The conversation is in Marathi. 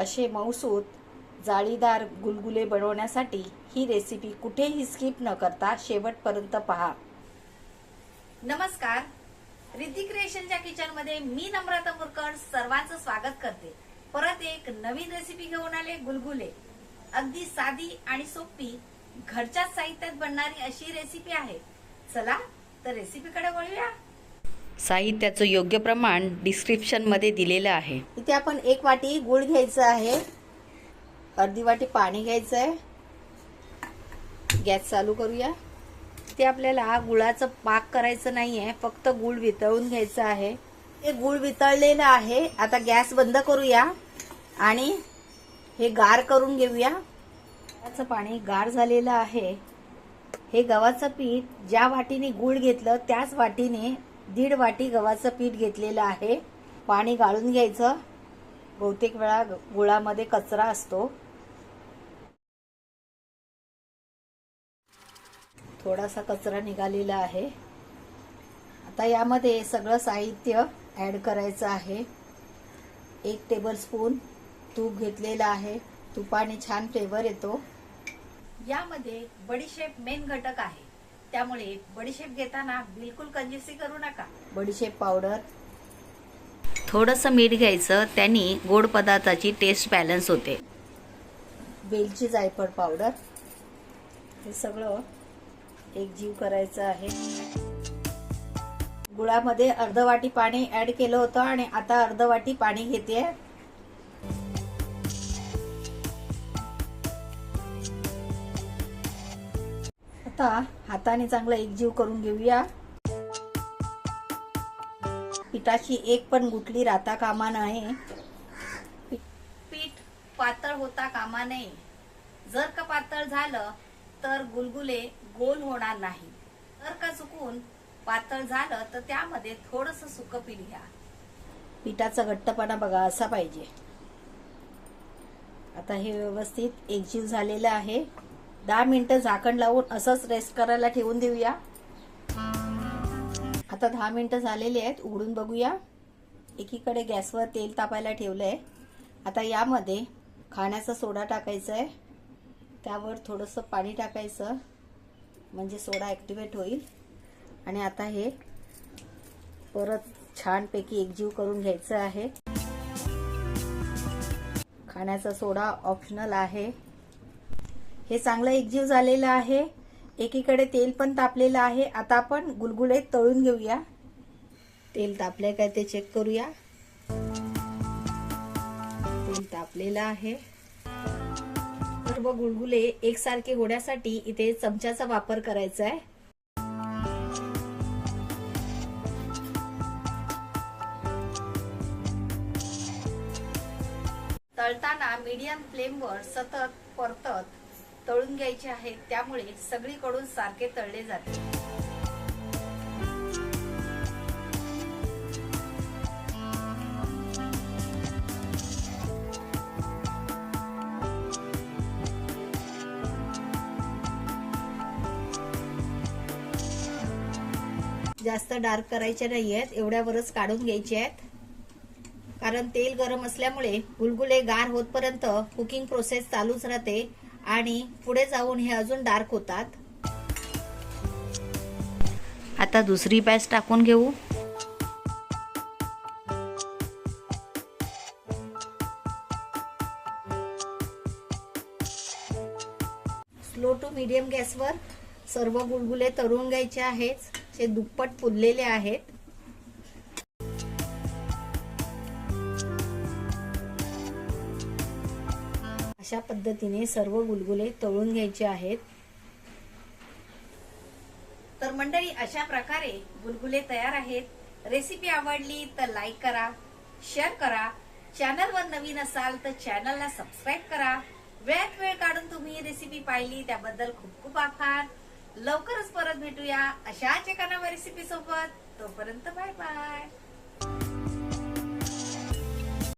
असे मौसूत जाळीदार गुलगुले बनवण्यासाठी ही रेसिपी कुठेही स्किप न करता शेवटपर्यंत पहा. नमस्कार. रिद्धी क्रिएशनच्या किचनमध्ये मी नम्रता मुरकड सर्वांचं स्वागत करते. परत एक नवीन रेसिपी घेऊन आले गुलगुले. अगदी साधी आणि सोपी घरच्या साहित्यात बनणारी अशी रेसिपी आहे. चला तर रेसिपीकडे वळूया. साहित्याचं योग्य प्रमाण डिस्क्रिप्शनमध्ये दिलेलं आहे. इथे आपण एक वाटी गुळ घ्यायचं आहे. अर्धी वाटी पाणी घ्यायचं आहे गॅस चालू करूया. ते आपल्याला गुळाचं पाक करायचं नाही आहे फक्त गुळ वितळून घ्यायचं आहे. हे गुळ वितळलेलं आहे. आता गॅस बंद करूया आणि हे गार करून घेऊया. गव्हाचं पाणी गार झालेलं आहे. हे गव्हाचं पीठ ज्या वाटीने गुळ घेतलं त्याच वाटीने दीड वाटी गव्हाचं पीठ घेतलेलं आहे. पाणी गाळून घ्यायचं. बहुतेक वेळा गुळामध्ये कचरा असतो. थोडासा कचरा निघालेला आहे. आता यामध्ये सगळं साहित्य ॲड करायचं आहे. एक टेबल स्पून तूप घेतलेलं आहे. तुपाने छान फ्लेवर येतो. यामध्ये बडीशेप मेन घटक आहे. त्यामुळे बडीशेप घेताना बिलकुल कंजूसी करू नका. बडीशेप पावडर. थोडस मीठ घ्यायचं त्यांनी गोड पदार्थाची टेस्ट बॅलन्स होते. वेलची जायफळ पावडर. हे सगळं एकजीव करायचं आहे. गुळामध्ये अर्ध वाटी पाणी ऍड केलं होतं आणि आता अर्ध वाटी पाणी घेते आता हाताने चांगला एकजीव करून घेऊया. पिठाची एक पण गुटली राहता कामा नये. पीठ पातळ होता कामा नये. जर का पातळ झालं तर गुलगुले गोल होणार नाही. जर का चुकून पातळ झालं तर त्यामध्ये थोडस सुक पीठ घ्या. पिठाचा घट्टपणा बघा असा पाहिजे. आता हे व्यवस्थित एकजीव झालेलं आहे. दहा मिनिटं झाकण लावून असंच रेस्ट करायला ठेवून देऊया. आता दहा मिनिटं झालेली आहेत उघडून बघूया. एकीकडे गॅसवर तेल तापायला ठेवलं आहे आता यामध्ये खाण्याचा सोडा टाकायचा आहे त्यावर थोडंसं पाणी टाकायचं म्हणजे सोडा ॲक्टिवेट होईल. आणि आता हे परत छानपैकी एकजीव करून घ्यायचं आहे. खाण्याचा सोडा ऑप्शनल आहे. हे चांगलं एकजीव झालेलं आहे. एकीकडे तेल पण तापलेलं आहे. आता आपण गुलगुले तळून घेऊया. तेल तापले काय ते चेक करूया. तेल तापलेलं आहे. सर्व गुलगुले एकसारखे होण्यासाठी इथे चमच्याचा वापर करायचा आहे तळताना मीडियम फ्लेमवर सतत परतत तळून घ्यायचे आहेत त्यामुळे सगळीकडून सारखे तळले जाते. जास्त डार्क करायचे नाही आहेत एवढ्यावरच काढून घ्यायचे आहेत. कारण तेल गरम असल्यामुळे गुलगुले गार होतपर्यंत कुकिंग प्रोसेस चालूच राहते. आणि पुढे जाऊन हे अजून डार्क होतात. आता दुसरी बॅच टाकून घेऊ. स्लो टू मीडियम गॅसवर सर्व गुलगुले तळून घ्यायचे आहेत. जे दुप्पट फुललेले आहेत. अशा पद्धतीने सर्व गुलगुले तळून घ्यायचे आहेत. तर मंडळी अशा प्रकारे गुलगुले तयार आहेत. रेसिपी आवडली तर लाईक करा शेअर करा. चॅनलवर नवीन असाल तर चॅनलला सबस्क्राईब करा. वेळात वेळ काढून तुम्ही रेसिपी पाहिली त्याबद्दल खूप खूप आभार. लवकरच परत भेटूया अशाच एका नव्या रेसिपी सोबत. तोपर्यंत बाय बाय